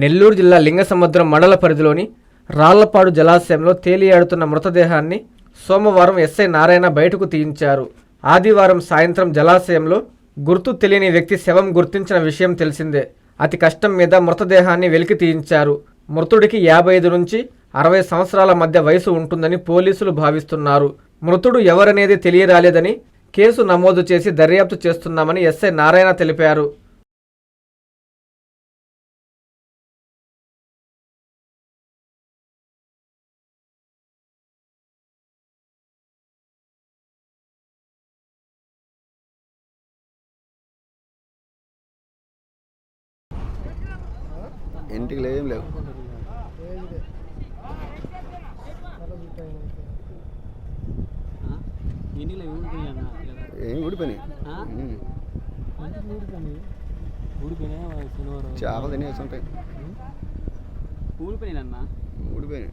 నెల్లూరు జిల్లా లింగసముద్రం మండల పరిధిలోని రాళ్ళపాడు జలాశయంలో తేలియాడుతున్న మృతదేహాన్ని సోమవారం ఎస్ఐ నారాయణ బయటకు తీయించారు. ఆదివారం సాయంత్రం జలాశయంలో గుర్తు తెలియని వ్యక్తి శవం గుర్తించిన విషయం తెలిసిందే. అతి కష్టం మీద మృతదేహాన్ని వెలికి తీయించారు. మృతుడికి యాభై ఐదు నుంచి అరవై సంవత్సరాల మధ్య వయసు ఉంటుందని పోలీసులు భావిస్తున్నారు. మృతుడు ఎవరనేది తెలియరాలేదని కేసు నమోదు చేసి దర్యాప్తు చేస్తున్నామని ఎస్ఐ నారాయణ తెలిపారు. ఇంటికి లేం లేవు. అన్న ఏం ఊడిపోయినాయి? చేపలు తినేసి ఉంటాయి ఊడిపోయినా ఊడిపోయినాయి.